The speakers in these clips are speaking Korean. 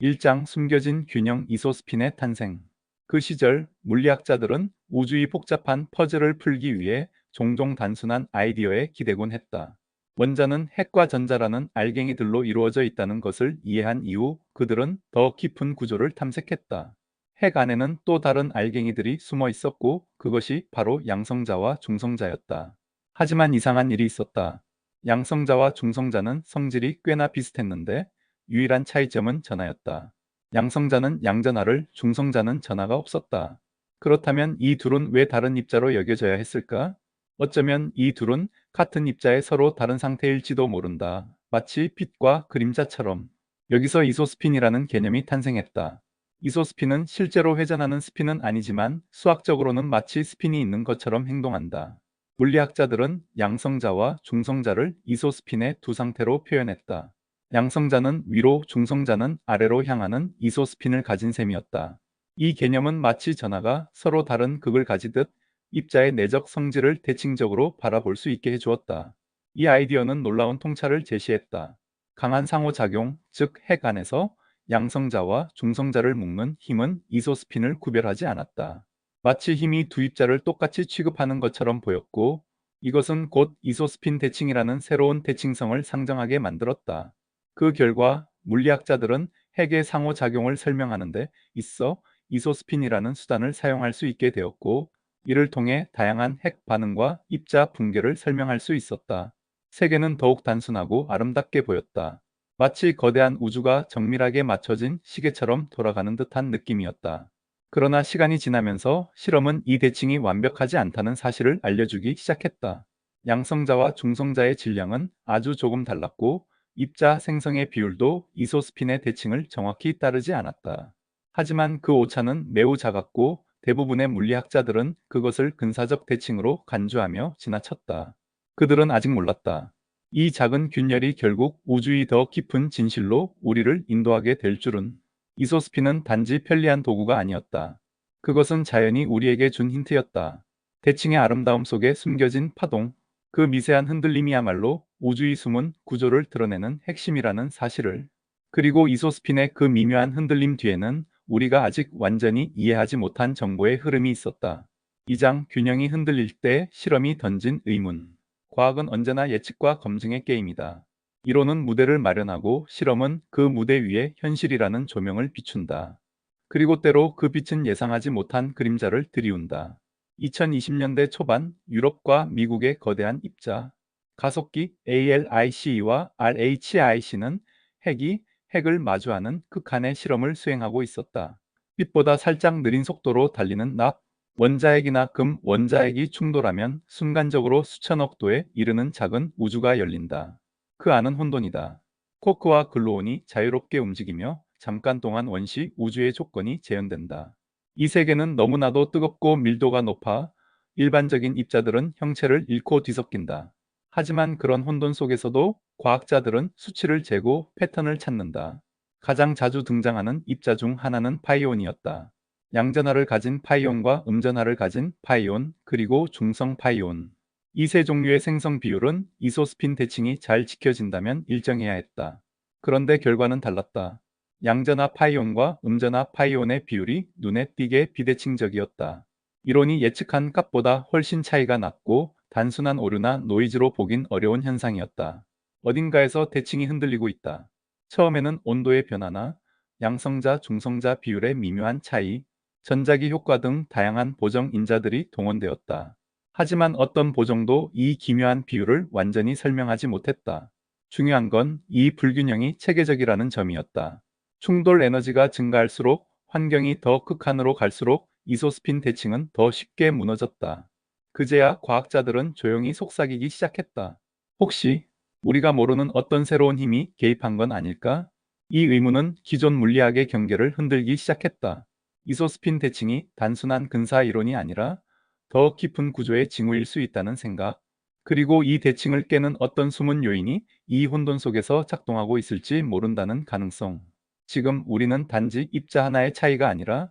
1장 숨겨진 균형 이소스핀의 탄생. 그 시절 물리학자들은 우주의 복잡한 퍼즐을 풀기 위해 종종 단순한 아이디어에 기대곤 했다. 원자는 핵과 전자라는 알갱이들로 이루어져 있다는 것을 이해한 이후 그들은 더 깊은 구조를 탐색했다. 핵 안에는 또 다른 알갱이들이 숨어 있었고 그것이 바로 양성자와 중성자였다. 하지만 이상한 일이 있었다. 양성자와 중성자는 성질이 꽤나 비슷했는데 유일한 차이점은 전하였다. 양성자는 양전하를 중성자는 전하가 없었다. 그렇다면 이 둘은 왜 다른 입자로 여겨져야 했을까? 어쩌면 이 둘은 같은 입자에 서로 다른 상태일지도 모른다. 마치 빛과 그림자처럼. 여기서 이소스핀이라는 개념이 탄생했다. 이소스핀은 실제로 회전하는 스핀은 아니지만 수학적으로는 마치 스핀이 있는 것처럼 행동한다. 물리학자들은 양성자와 중성자를 이소스핀의 두 상태로 표현했다. 양성자는 위로, 중성자는 아래로 향하는 이소스핀을 가진 셈이었다. 이 개념은 마치 전하가 서로 다른 극을 가지듯 입자의 내적 성질을 대칭적으로 바라볼 수 있게 해주었다. 이 아이디어는 놀라운 통찰을 제시했다. 강한 상호작용, 즉 핵 안에서 양성자와 중성자를 묶는 힘은 이소스핀을 구별하지 않았다. 마치 힘이 두 입자를 똑같이 취급하는 것처럼 보였고 이것은 곧 이소스핀 대칭이라는 새로운 대칭성을 상정하게 만들었다. 그 결과 물리학자들은 핵의 상호작용을 설명하는데 있어 이소스핀이라는 수단을 사용할 수 있게 되었고 이를 통해 다양한 핵 반응과 입자 붕괴를 설명할 수 있었다. 세계는 더욱 단순하고 아름답게 보였다. 마치 거대한 우주가 정밀하게 맞춰진 시계처럼 돌아가는 듯한 느낌이었다. 그러나 시간이 지나면서 실험은 이 대칭이 완벽하지 않다는 사실을 알려주기 시작했다. 양성자와 중성자의 질량은 아주 조금 달랐고 입자 생성의 비율도 이소스핀의 대칭을 정확히 따르지 않았다. 하지만 그 오차는 매우 작았고 대부분의 물리학자들은 그것을 근사적 대칭으로 간주하며 지나쳤다. 그들은 아직 몰랐다. 이 작은 균열이 결국 우주의 더 깊은 진실로 우리를 인도하게 될 줄은 이소스핀은 단지 편리한 도구가 아니었다. 그것은 자연이 우리에게 준 힌트였다. 대칭의 아름다움 속에 숨겨진 파동, 그 미세한 흔들림이야말로 우주의 숨은 구조를 드러내는 핵심이라는 사실을 그리고 이소스핀의 그 미묘한 흔들림 뒤에는 우리가 아직 완전히 이해하지 못한 정보의 흐름이 있었다. 2장 균형이 흔들릴 때 실험이 던진 의문 과학은 언제나 예측과 검증의 게임이다. 이론은 무대를 마련하고 실험은 그 무대 위에 현실이라는 조명을 비춘다. 그리고 때로 그 빛은 예상하지 못한 그림자를 들이운다. 2020년대 초반 유럽과 미국의 거대한 입자, 가속기 ALIC와 RHIC는 핵이 핵을 마주하는 극한의 실험을 수행하고 있었다. 빛보다 살짝 느린 속도로 달리는 납, 원자핵이나 금 원자핵이 충돌하면 순간적으로 수천억 도에 이르는 작은 우주가 열린다. 그 안은 혼돈이다. 코크와 글루온이 자유롭게 움직이며 잠깐 동안 원시 우주의 조건이 재현된다. 이 세계는 너무나도 뜨겁고 밀도가 높아 일반적인 입자들은 형체를 잃고 뒤섞인다. 하지만 그런 혼돈 속에서도 과학자들은 수치를 재고 패턴을 찾는다. 가장 자주 등장하는 입자 중 하나는 파이온이었다. 양전하를 가진 파이온과 음전하를 가진 파이온, 그리고 중성 파이온. 이 세 종류의 생성 비율은 이소스핀 대칭이 잘 지켜진다면 일정해야 했다. 그런데 결과는 달랐다. 양전하 파이온과 음전하 파이온의 비율이 눈에 띄게 비대칭적이었다. 이론이 예측한 값보다 훨씬 차이가 났고 단순한 오류나 노이즈로 보긴 어려운 현상이었다. 어딘가에서 대칭이 흔들리고 있다. 처음에는 온도의 변화나 양성자, 중성자 비율의 미묘한 차이, 전자기 효과 등 다양한 보정 인자들이 동원되었다. 하지만 어떤 보정도 이 기묘한 비율을 완전히 설명하지 못했다. 중요한 건 이 불균형이 체계적이라는 점이었다. 충돌 에너지가 증가할수록 환경이 더 극한으로 갈수록 이소스핀 대칭은 더 쉽게 무너졌다. 그제야 과학자들은 조용히 속삭이기 시작했다. 혹시 우리가 모르는 어떤 새로운 힘이 개입한 건 아닐까? 이 의문은 기존 물리학의 경계를 흔들기 시작했다. 이소스핀 대칭이 단순한 근사 이론이 아니라 더 깊은 구조의 징후일 수 있다는 생각, 그리고 이 대칭을 깨는 어떤 숨은 요인이 이 혼돈 속에서 작동하고 있을지 모른다는 가능성. 지금 우리는 단지 입자 하나의 차이가 아니라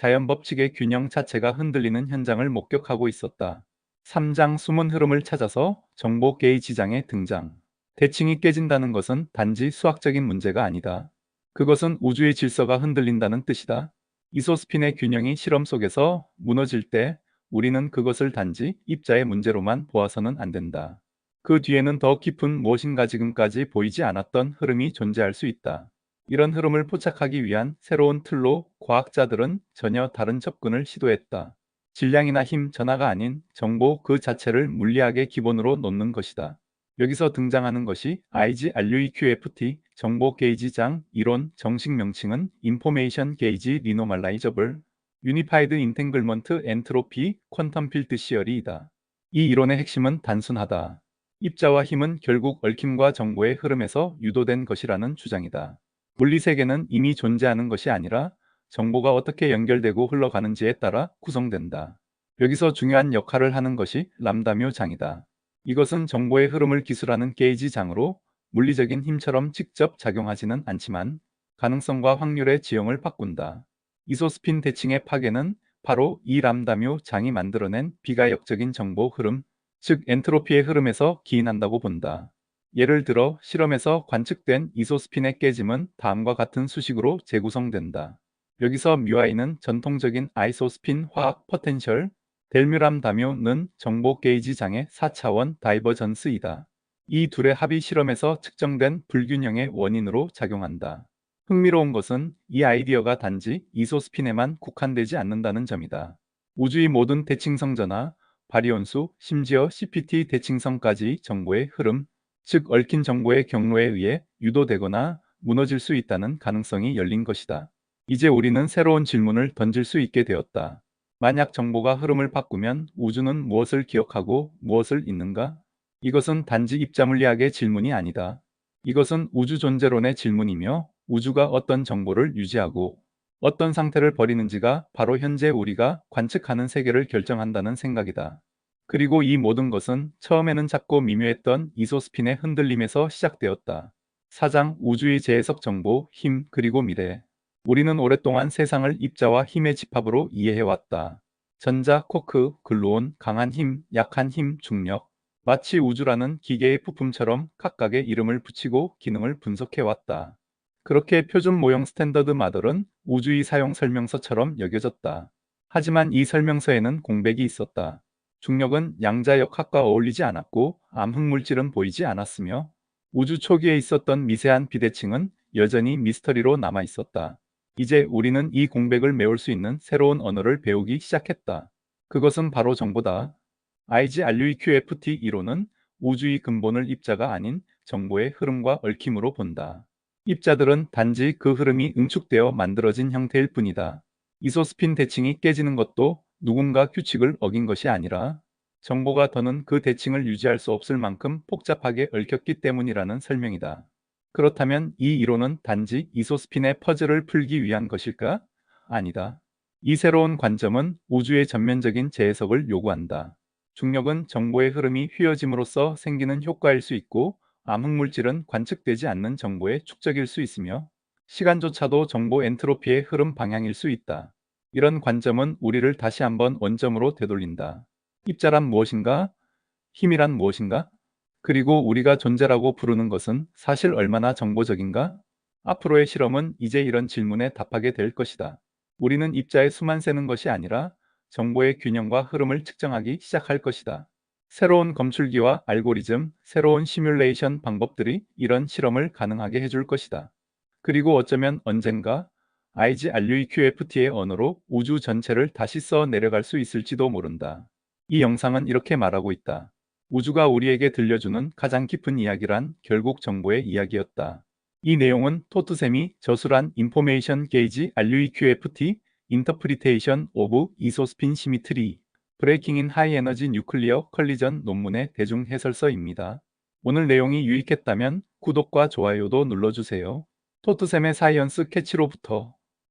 자연 법칙의 균형 자체가 흔들리는 현장을 목격하고 있었다. 3장 숨은 흐름을 찾아서 정보 게이지장의 등장. 대칭이 깨진다는 것은 단지 수학적인 문제가 아니다. 그것은 우주의 질서가 흔들린다는 뜻이다. 이소스핀의 균형이 실험 속에서 무너질 때 우리는 그것을 단지 입자의 문제로만 보아서는 안 된다. 그 뒤에는 더 깊은 무엇인가 지금까지 보이지 않았던 흐름이 존재할 수 있다. 이런 흐름을 포착하기 위한 새로운 틀로 과학자들은 전혀 다른 접근을 시도했다. 질량이나 힘 전하가 아닌 정보 그 자체를 물리학의 기본으로 놓는 것이다. 여기서 등장하는 것이 IGRUEQFT 정보 게이지 장 이론 정식 명칭은 Information Gauge Renormalizable Unified Entanglement Entropy Quantum Field Theory이다. 이 이론의 핵심은 단순하다. 입자와 힘은 결국 얽힘과 정보의 흐름에서 유도된 것이라는 주장이다. 물리 세계는 이미 존재하는 것이 아니라 정보가 어떻게 연결되고 흘러가는지에 따라 구성된다. 여기서 중요한 역할을 하는 것이 람다묘 장이다. 이것은 정보의 흐름을 기술하는 게이지 장으로 물리적인 힘처럼 직접 작용하지는 않지만 가능성과 확률의 지형을 바꾼다. 이소스핀 대칭의 파괴는 바로 이 람다묘 장이 만들어낸 비가역적인 정보 흐름, 즉 엔트로피의 흐름에서 기인한다고 본다. 예를 들어 실험에서 관측된 이소스핀의 깨짐은 다음과 같은 수식으로 재구성된다. 여기서 뮤아이는 전통적인 아이소스핀 화학 포텐셜, 델뮤람 다묘는 정보 게이지 장의 4차원 다이버전스이다. 이 둘의 합이 실험에서 측정된 불균형의 원인으로 작용한다. 흥미로운 것은 이 아이디어가 단지 이소스핀에만 국한되지 않는다는 점이다. 우주의 모든 대칭성 전화, 바리온수, 심지어 CPT 대칭성까지 정보의 흐름, 즉 얽힌 정보의 경로에 의해 유도되거나 무너질 수 있다는 가능성이 열린 것이다. 이제 우리는 새로운 질문을 던질 수 있게 되었다. 만약 정보가 흐름을 바꾸면 우주는 무엇을 기억하고 무엇을 잊는가? 이것은 단지 입자물리학의 질문이 아니다. 이것은 우주 존재론의 질문이며 우주가 어떤 정보를 유지하고 어떤 상태를 버리는지가 바로 현재 우리가 관측하는 세계를 결정한다는 생각이다. 그리고 이 모든 것은 처음에는 작고 미묘했던 이소스핀의 흔들림에서 시작되었다. 사장 우주의 재해석 정보, 힘, 그리고 미래. 우리는 오랫동안 세상을 입자와 힘의 집합으로 이해해왔다. 전자, 코크, 글루온, 강한 힘, 약한 힘, 중력. 마치 우주라는 기계의 부품처럼 각각의 이름을 붙이고 기능을 분석해왔다. 그렇게 표준 모형 스탠더드 마들은 우주의 사용 설명서처럼 여겨졌다. 하지만 이 설명서에는 공백이 있었다. 중력은 양자역학과 어울리지 않았고 암흑물질은 보이지 않았으며 우주 초기에 있었던 미세한 비대칭은 여전히 미스터리로 남아 있었다. 이제 우리는 이 공백을 메울 수 있는 새로운 언어를 배우기 시작했다. 그것은 바로 정보다. IGRUEQFT 이론은 우주의 근본을 입자가 아닌 정보의 흐름과 얽힘으로 본다. 입자들은 단지 그 흐름이 응축되어 만들어진 형태일 뿐이다. 이소스핀 대칭이 깨지는 것도 누군가 규칙을 어긴 것이 아니라 정보가 더는 그 대칭을 유지할 수 없을 만큼 복잡하게 얽혔기 때문이라는 설명이다. 그렇다면 이 이론은 단지 이소스핀의 퍼즐을 풀기 위한 것일까? 아니다. 이 새로운 관점은 우주의 전면적인 재해석을 요구한다. 중력은 정보의 흐름이 휘어짐으로써 생기는 효과일 수 있고 암흑물질은 관측되지 않는 정보의 축적일 수 있으며 시간조차도 정보 엔트로피의 흐름 방향일 수 있다. 이런 관점은 우리를 다시 한번 원점으로 되돌린다. 입자란 무엇인가? 힘이란 무엇인가? 그리고 우리가 존재라고 부르는 것은 사실 얼마나 정보적인가? 앞으로의 실험은 이제 이런 질문에 답하게 될 것이다. 우리는 입자의 수만 세는 것이 아니라 정보의 균형과 흐름을 측정하기 시작할 것이다. 새로운 검출기와 알고리즘, 새로운 시뮬레이션 방법들이 이런 실험을 가능하게 해줄 것이다. 그리고 어쩌면 언젠가 IGRUEQFT의 언어로 우주 전체를 다시 써 내려갈 수 있을지도 모른다. 이 영상은 이렇게 말하고 있다. 우주가 우리에게 들려주는 가장 깊은 이야기란 결국 정보의 이야기였다. 이 내용은 토트셈이 저술한 인포메이션 게이지 RUEQFT Interpretation of Isospin Symmetry Breaking in High Energy Nuclear Collision 논문의 대중 해설서입니다. 오늘 내용이 유익했다면 구독과 좋아요도 눌러주세요. 토트셈의 사이언스 캐치로부터